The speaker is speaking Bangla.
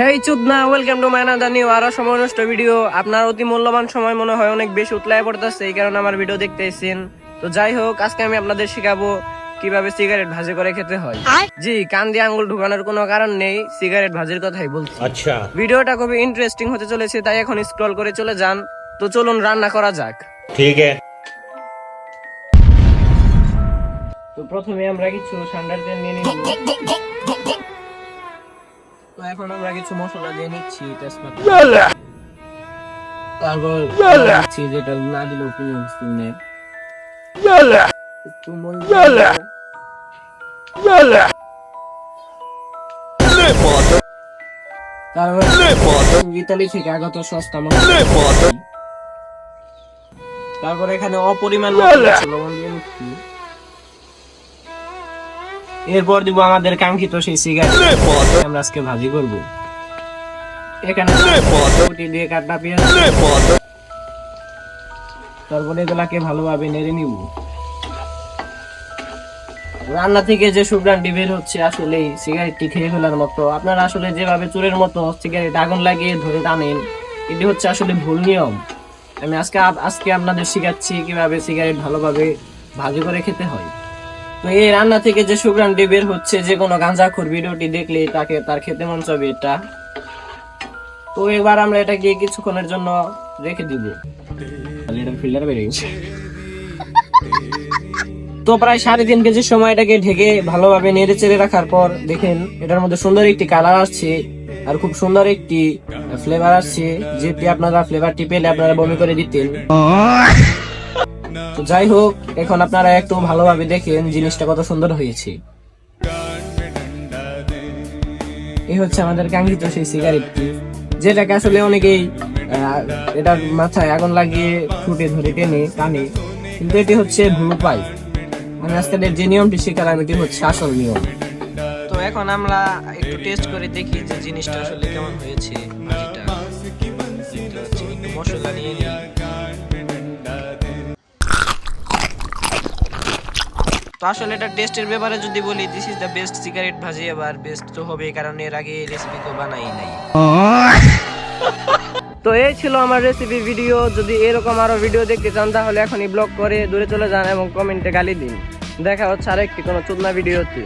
হেই চুদনা ওয়েলকাম টু মাইনা দানি আরও সময় নষ্ট ভিডিও আপনার অতি মূল্যবান সময় মনে হয় অনেক বেশি উতলায় পড়তেছে এই কারণে আমার ভিডিও দেখতেছেন তো যাই হোক আজকে আমি আপনাদের শেখাবো কীভাবে সিগারেট ভাজি করে খেতে হয়। জি কান দিয়ে আঙ্গুল ঢুকানোর কোনো কারণ নেই সিগারেট ভাজির কথাই বলছি। আচ্ছা। ভিডিওটা খুবই ইন্টারেস্টিং হতে চলেছে তাই এখন স্ক্রল করে চলে যান। তো চলুন রান্না করা যাক। ঠিক আছে। তো প্রথমে আমরা কিছু সান্ডার নিয়ে নিব। তো এখন আমরা কিছু মশলা দিয়ে নিচ্ছি তেজপাতা। তারপর দিচ্ছি যেটা না দিলেও কোনো কিছু নেই। একটু মরিচ তারপর ইতালি থেকে আগত সস্তা তারপর এখানে অপরিমাণ লবণ দিয়ে নিচ্ছি। এরপর দিব আমাদের কাঙ্ক্ষিত সেই সিগারেট আমরা আজকে ভাজি করব। এখানে দিয়ে কাটা পেঁয়াজ। তারপরে এগুলাকে ভালোভাবে নেড়ে নিব। রান্না থেকে যে সুগ্রানটি বের হচ্ছে আসলে সিগারেটটি খেয়ে ফেলার মতো। আপনারা আসলে যেভাবে চোরের মতো সিগারেট আগুন লাগিয়ে ধরে টানেন এটি হচ্ছে আসলে ভুল নিয়ম। আমি আজকে আজকে আপনাদের শিখাচ্ছি কীভাবে সিগারেট ভালোভাবে ভাজি করে খেতে হয়। তো এই রান্না থেকে যে সুগ্রানটি বের হচ্ছে যে কোনো গাঁজাখোর ভিডিওটি দেখলে তাকে তার খেতে মন চাবে এটা। তো এবার আমরা এটাকে কিছুক্ষণের জন্য রেখে দিব। এটা ফিল্টার বেরিয়ে গেছে। তো প্রায় সাড়ে তিন কেজি সময় এটাকে ঢেকে ভালোভাবে নেড়ে চেড়ে রাখার পর দেখেন এটার মধ্যে সুন্দর একটি কালার আসছে আর খুব সুন্দর একটি ফ্লেভার আসছে। যেটি আপনারা ফ্লেভারটি পেলে আপনারা বমি করে দিতেন। তো যাই হোক, এখন আপনারা একটু ভালোভাবে দেখেন জিনিসটা কত সুন্দর হয়েছে। এই হচ্ছে আমাদের কাঙ্ক্ষিত সেই সিগারেটটি যেটাকে আসলে অনেকেই এটার মাথায় আগুন লাগিয়ে ফুটে ধরে টেনে, টানে। কিন্তু এটি হচ্ছে ভুল উপায়। মানে আজকালের যে নিয়মটি শেখালাম এটি হচ্ছে আসল নিয়ম। তো এখন আমরা একটু টেস্ট করে দেখি যে জিনিসটা আসলে কেমন হয়েছে মশলা নিয়ে নিই। তো আসলে এটা টেস্টের ব্যাপারে যদি বলি this is the best cigarette ভাজি এবার বেস্ট তো হবে, কারণ এর আগে রেসিপি তো বানাই নাই। তো এই ছিল আমার রেসিপি ভিডিও যদি এরকম আরও ভিডিও দেখতে চান, তাহলে এখনই ব্লগ করে দূরে চলে যান এবং কমেন্টে গালি দিন। দেখা হচ্ছে আরেকটি কোনো চুদনা ভিডিওতে